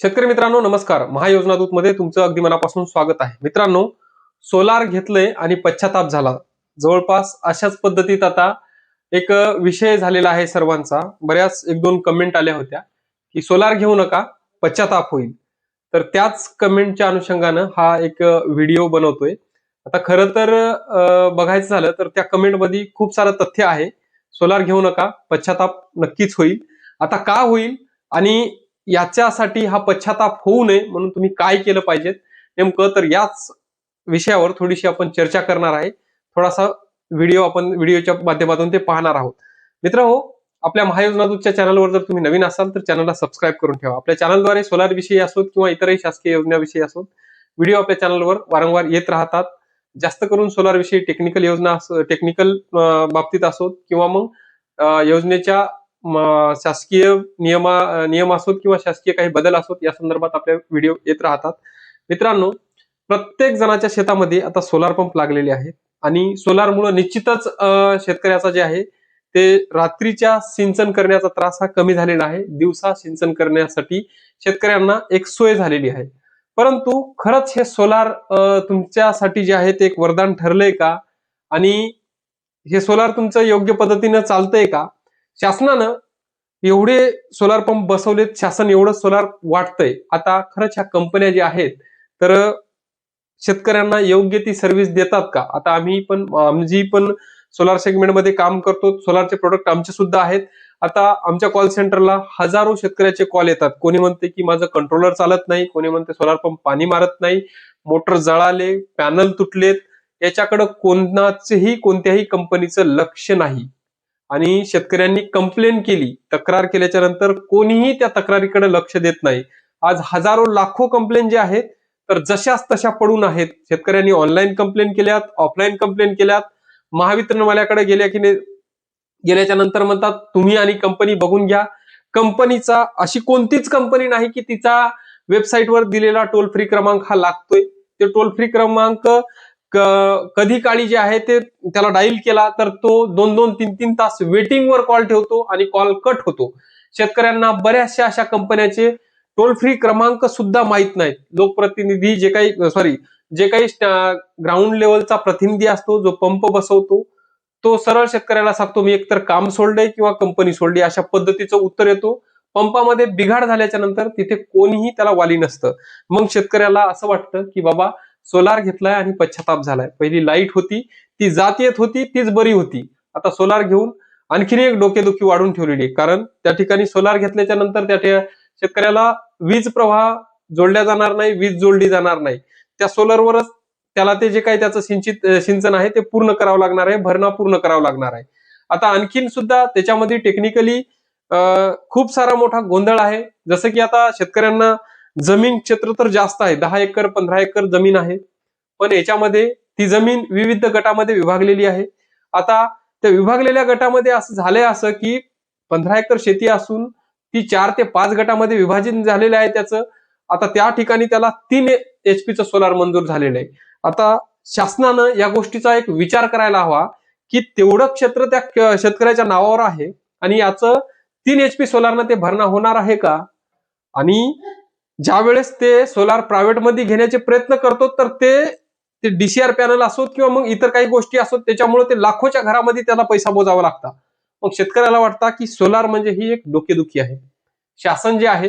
शेतकरी मित्रांनो नमस्कार. महायोजना दूत मध्ये तुमचं अगदी मनापासून स्वागत आहे. मित्रांनो सोलार घेतलंय आणि पश्चाताप झाला. जवळपास अशाच पद्धतीत आता एक विषय झालेला आहे सर्वांचा. बऱ्याच एक दोन कमेंट आल्या होत्या की सोलार घेऊ नका पश्चाताप होईल. तर त्याच कमेंटच्या अनुषंगानं हा एक व्हिडिओ बनवतोय. आता खरं तर बघायचं झालं तर त्या कमेंटमध्ये खूप सारं तथ्य आहे. सोलार घेऊ नका पश्चाताप नक्कीच होईल. आता का होईल आणि याच्यासाठी हा पश्चाताप होऊ नये म्हणून तुम्ही काय केलं पाहिजे? नेमकं तर याच विषयावर थोडीशी आपण चर्चा करणार आहे. थोडासा व्हिडिओ आपण व्हिडिओच्या माध्यमातून ते पाहणार आहोत. मित्र हो आपल्या महायोजना दूतच्या चॅनलवर जर तुम्ही नवीन असाल तर चॅनलला सबस्क्राईब करून ठेवा. आपल्या चॅनलद्वारे सोलार विषयी असोत किंवा इतरही शासकीय योजनाविषयी असोत व्हिडिओ आपल्या चॅनलवर वारंवार येत राहतात. जास्त करून सोलार विषयी टेक्निकल योजना टेक्निकल बाबतीत असोत किंवा मग योजनेच्या शासकीय नियमा नियम असोत किंवा शासकीय काही बदल असोत या संदर्भात आपले व्हिडिओ येत राहतात. मित्रांनो प्रत्येक जणाच्या शेतामध्ये आता सोलार पंप लागलेले आहेत. आणि सोलारमुळे निश्चितच अं, शेतकऱ्याचा जे आहे ते रात्रीच्या सिंचन करण्याचा त्रास हा कमी झालेला आहे. दिवसा सिंचन करण्यासाठी शेतकऱ्यांना एक सोय झालेली आहे. परंतु खरंच हे सोलार तुमच्यासाठी जे आहे ते एक वरदान ठरलंय का? आणि हे सोलार तुमचं योग्य पद्धतीनं चालतंय का? शासनानं एवढे सोलार पंप बसवलेत. शासन एवढं सोलार वाटतंय. आता खरंच ह्या कंपन्या ज्या आहेत तर शेतकऱ्यांना योग्य ती सर्व्हिस देतात का? आता आम्ही पण आमची पण सोलार सेगमेंटमध्ये काम करतो. सोलारचे प्रोडक्ट आमचे सुद्धा आहेत. आता आमच्या कॉल सेंटरला हजारो शेतकऱ्याचे कॉल येतात. कोणी म्हणते की माझं कंट्रोलर चालत नाही. कोणी म्हणते सोलार पंप पाणी मारत नाही. मोटर जळाले पॅनल तुटलेत. याच्याकडं कोणाचेही कोणत्याही कंपनीचं लक्ष नाही. आणि शेतकऱ्यांनी कंप्लेन केली तक्रार केल्याच्यानंतर कोणीही त्या तक्रारीकडे लक्ष देत नाही. आज हजारो लाखो कंप्लेन जे आहेत तर जशाच तशा पडून आहेत. शेतकऱ्यांनी ऑनलाईन कंप्लेन केल्यात ऑफलाईन कंप्लेन केल्यात. महावितरणवाल्याकडे गेल्या की नाही गेल्याच्यानंतर म्हणतात तुम्ही आणि कंपनी बघून घ्या. कंपनीचा अशी कोणतीच कंपनी नाही की तिचा वेबसाईटवर दिलेला टोल फ्री क्रमांक हा लागतोय. ते टोल फ्री क्रमांक कधी काळी जे आहे ते त्याला डाईल केला तर तो दोन दोन तीन तीन तास वेटिंगवर कॉल ठेवतो आणि कॉल कट होतो. शेतकऱ्यांना बऱ्याचशा अशा कंपन्याचे टोल फ्री क्रमांक सुद्धा माहीत नाहीत. लोकप्रतिनिधी जे काही सॉरी जे काही ग्राउंड लेवलचा प्रतिनिधी असतो जो पंप बसवतो तो सरळ शेतकऱ्याला सांगतो मी एकतर काम सोडले किंवा कंपनी सोडली अशा पद्धतीचं उत्तर येतो. पंपामध्ये बिघाड झाल्याच्यानंतर तिथे कोणीही त्याला वाली नसतं. मग शेतकऱ्याला असं वाटतं की बाबा सोलार घेतलाय आणि पश्चाताप झालाय. पहिली लाइट होती ती जात येत होती तीच बरी होती. आता सोलार घेऊन आणखीन एक डोकेदुखी वाढून ठेवलेली आहे. कारण त्या ठिकाणी सोलार घेतल्याच्या नंतर त्या शेतकऱ्याला वीज प्रवाह जोडल्या जाणार नाही वीज जोडली जाणार नाही. त्या सोलरवरच त्याला ते जे काही त्याचं सिंचित सिंचन आहे ते पूर्ण करावं लागणार आहे भरणा पूर्ण करावं लागणार आहे. आता आणखीन सुद्धा त्याच्यामध्ये टेक्निकली खूप सारा मोठा गोंधळ आहे. जसं की आता शेतकऱ्यांना जमीन क्षेत्र तर जास्त आहे. दहा एकर पंधरा एकर जमीन आहे. पण याच्यामध्ये ती जमीन विविध गटामध्ये विभागलेली आहे. आता त्या विभागलेल्या गटामध्ये असं झालंय असं की पंधरा एकर शेती असून ती चार ते पाच गटामध्ये विभाजन झालेलं आहे त्याचं. आता त्या ठिकाणी त्याला तीन एच पीचं सोलार मंजूर झालेलं आहे. आता शासनानं या गोष्टीचा एक विचार करायला हवा की तेवढं क्षेत्र त्या शेतकऱ्याच्या नावावर आहे आणि याचं तीन एच पी सोलारनं ते भरणा होणार आहे का? आणि ज्या वेळेस ते सोलार प्रायव्हेटमध्ये घेण्याचे प्रयत्न करतो तर ते ते डीसीआर पॅनल असोत किंवा मग इतर काही गोष्टी असोत त्याच्यामुळे ते लाखोच्या घरामध्ये त्याला पैसा मोजावा लागता. मग शेतकऱ्याला वाटतं की सोलार म्हणजे ही एक डोकेदुखी आहे. शासन जे आहे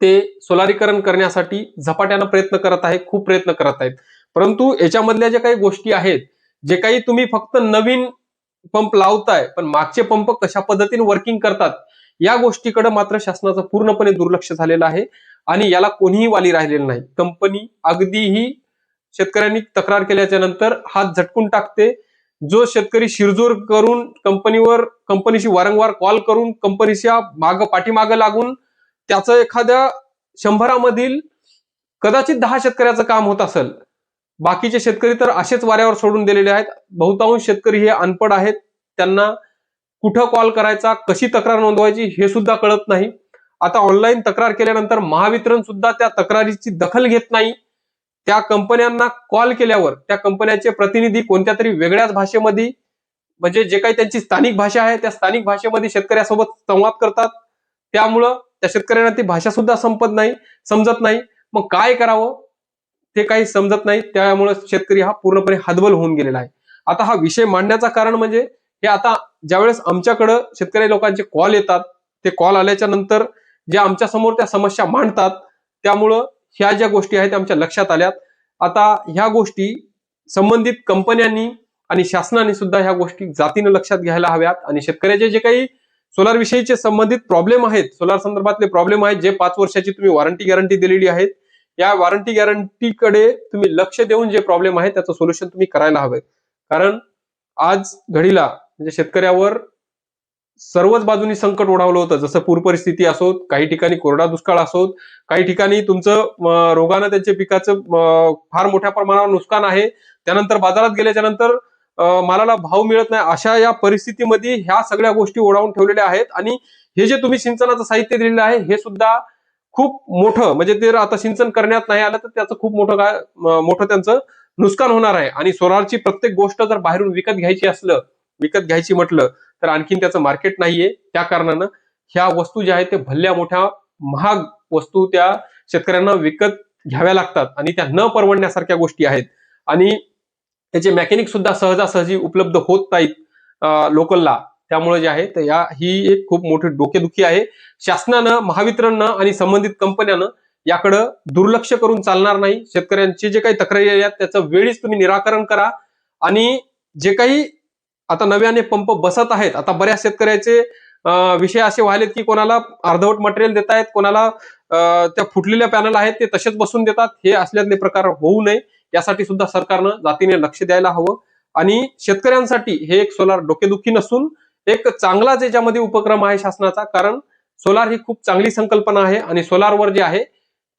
ते सोलारीकरण करण्यासाठी झपाट्यानं प्रयत्न करत आहे खूप प्रयत्न करत आहेत. परंतु याच्यामधल्या ज्या काही गोष्टी आहेत जे काही तुम्ही फक्त नवीन पंप लावताय पण मागचे पंप कशा पद्धतीने वर्किंग करतात या गोष्टीकडे मात्र शासनाचं पूर्णपणे दुर्लक्ष झालेलं आहे. आणि याला कोणीही वाली राहिलेलं नाही. कंपनी अगदीही शेतकऱ्यांनी तक्रार केल्याच्यानंतर हात झटकून टाकते. जो शेतकरी शिरजोर करून कंपनीवर कंपनीशी वारंवार कॉल करून कंपनीच्या माग पाठीमागं लागून त्याचं एखाद्या शंभरामधील कदाचित दहा शेतकऱ्याचं काम होत असेल. बाकीचे शेतकरी तर असेच वाऱ्यावर सोडून दिलेले आहेत. बहुतांश शेतकरी हे अनपड आहेत. त्यांना कुठं कॉल करायचा कशी तक्रार नोंदवायची हे सुद्धा कळत नाही. आता ऑनलाईन तक्रार केल्यानंतर महावितरण सुद्धा त्या तक्रारीची दखल घेत नाही. त्या कंपन्यांना कॉल केल्यावर त्या कंपन्याचे प्रतिनिधी कोणत्या तरी वेगळ्याच भाषेमध्ये म्हणजे जे काही त्यांची स्थानिक भाषा आहे त्या स्थानिक भाषेमध्ये शेतकऱ्यासोबत संवाद करतात. त्यामुळं त्या शेतकऱ्यांना ती भाषा सुद्धा संपत नाही समजत नाही. मग काय करावं? ते काही समजत नाही. त्यामुळे शेतकरी हा पूर्णपणे हदबल होऊन गेलेला आहे. आता हा विषय मांडण्याचं कारण म्हणजे हे आता ज्यावेळेस आमच्याकडं शेतकरी लोकांचे कॉल येतात ते कॉल आल्याच्यानंतर ज्या आमच्यासमोर त्या समस्या मांडतात त्यामुळं ह्या ज्या गोष्टी आहेत त्या आमच्या लक्षात आल्यात. आता ह्या गोष्टी संबंधित कंपन्यांनी आणि शासनाने सुद्धा ह्या गोष्टी जातीनं लक्षात घ्यायला हव्यात. आणि शेतकऱ्याचे जे काही सोलार विषयीचे संबंधित प्रॉब्लेम आहेत सोलार संदर्भातले प्रॉब्लेम आहेत जे पाच वर्षाची तुम्ही वॉरंटी गॅरंटी दिलेली आहेत या वॉरंटी गॅरंटीकडे तुम्ही लक्ष देऊन जे प्रॉब्लेम आहे त्याचं सोल्युशन तुम्ही करायला हवे कारण आज घडीला म्हणजे शेतकऱ्यावर सर्वच बाजूनी संकट ओढावलं होतं. जसं पूर परिस्थिती असोत काही ठिकाणी कोरडा दुष्काळ असोत काही ठिकाणी तुमचं रोगानं त्यांच्या पिकाचं फार मोठ्या प्रमाणावर नुकसान आहे. त्यानंतर बाजारात गेल्याच्यानंतर अं, मालाला भाव मिळत नाही. अशा या परिस्थितीमध्ये ह्या सगळ्या गोष्टी ओढावून ठेवलेल्या आहेत. आणि हे जे तुम्ही सिंचनाचं साहित्य दिलेलं आहे हे सुद्धा खूप मोठं म्हणजे ते आता सिंचन करण्यात नाही आलं तर त्याचं खूप मोठं काय मोठं त्यांचं नुकसान होणार आहे. आणि सोलारची प्रत्येक गोष्ट जर बाहेरून विकत घ्यायची असलं विकत घ्यायची म्हटलं तर आणखीन त्याचं मार्केट नाहीये. त्या कारणानं ह्या वस्तू ज्या आहेत ते भल्या मोठ्या महाग वस्तू त्या शेतकऱ्यांना विकत घ्याव्या लागतात आणि त्या न परवडण्यासारख्या गोष्टी आहेत. आणि त्याचे मेकॅनिक सुद्धा सहजासहजी उपलब्ध होत नाहीत लोकलला. त्यामुळे जे आहे तर या ही एक खूप मोठी डोकेदुखी आहे. शासनानं महावितरणनं आणि संबंधित कंपन्यानं याकडं दुर्लक्ष करून चालणार नाही. शेतकऱ्यांचे जे काही तक्रारी आहेत त्याचं वेळीच तुम्ही निराकरण करा. आणि जे काही आता नव्याने पंप बसत आहेत. आता बऱ्याच शेतकऱ्याचे विषय असे व्हायलेत की कोणाला अर्धवट मटेरियल देत आहेत कोणाला त्या फुटलेल्या पॅनल आहेत ते तसेच बसून देतात. हे असल्यातले प्रकार होऊ नये. यासाठी सुद्धा सरकारनं जातीने लक्ष द्यायला हवं. आणि शेतकऱ्यांसाठी हे एक सोलार डोकेदुखी नसून एक चांगलाच याच्यामध्ये उपक्रम आहे शासनाचा कारण सोलार ही खूप चांगली संकल्पना आहे आणि सोलारवर जे आहे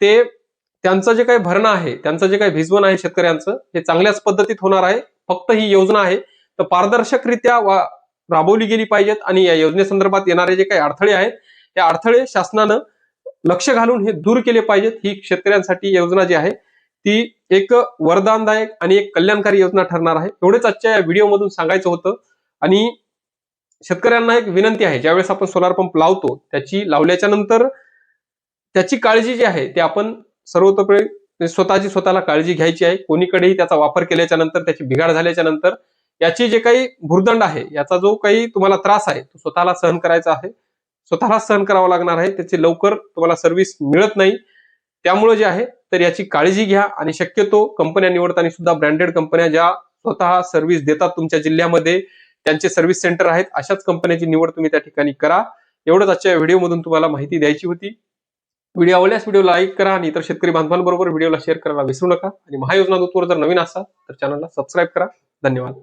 ते त्यांचं जे काही भरणं आहे त्यांचं जे काही भिजवण आहे शेतकऱ्यांचं हे चांगल्याच पद्धतीत होणार आहे. फक्त ही योजना आहे तर पारदर्शकरित्या वा- राबवली गेली पाहिजेत आणि या योजनेसंदर्भात येणारे जे काही अडथळे आहेत त्या अडथळे शासनानं लक्ष घालून हे दूर केले पाहिजेत. ही शेतकऱ्यांसाठी योजना जी आहे ती एक वरदानदायक आणि एक कल्याणकारी योजना ठरणार आहे. एवढेच आजच्या या व्हिडिओमधून सांगायचं होतं आणि शेतकऱ्यांना एक विनंती आहे ज्यावेळेस आपण सोलार पंप लावतो त्याची लावल्याच्या नंतर त्याची काळजी जी आहे ती आपण सर्वतोपरी स्वतःची स्वतःला काळजी घ्यायची आहे. कोणीकडेही त्याचा वापर केल्याच्यानंतर त्याची बिघाड झाल्याच्यानंतर याची जे काही भूर्दंड आहे याचा जो काही तुम्हाला त्रास आहे तो स्वतःला सहन करायचा आहे. स्वतःला सहन करावा लागणार आहे त्याची लवकर तुम्हाला सर्व्हिस मिळत नाही. त्यामुळे जे आहे तर याची काळजी घ्या आणि शक्यतो कंपन्या निवडताना सुद्धा ब्रँडेड कंपन्या ज्या स्वतः सर्व्हिस देतात तुमच्या जिल्ह्यामध्ये त्यांचे सर्व्हिस सेंटर आहेत अशाच कंपन्याची निवड तुम्ही त्या ठिकाणी करा. एवढंच आजच्या व्हिडिओमधून तुम्हाला माहिती द्यायची होती. व्हिडिओ आवडल्यास व्हिडिओ लाईक करा आणि इतर शेतकरी बांधवांबरोबर व्हिडिओला शेअर करायला विसरू नका. आणि महायोजना दूतवर जर नवीन असाल तर चॅनलला सबस्क्राईब करा. धन्यवाद.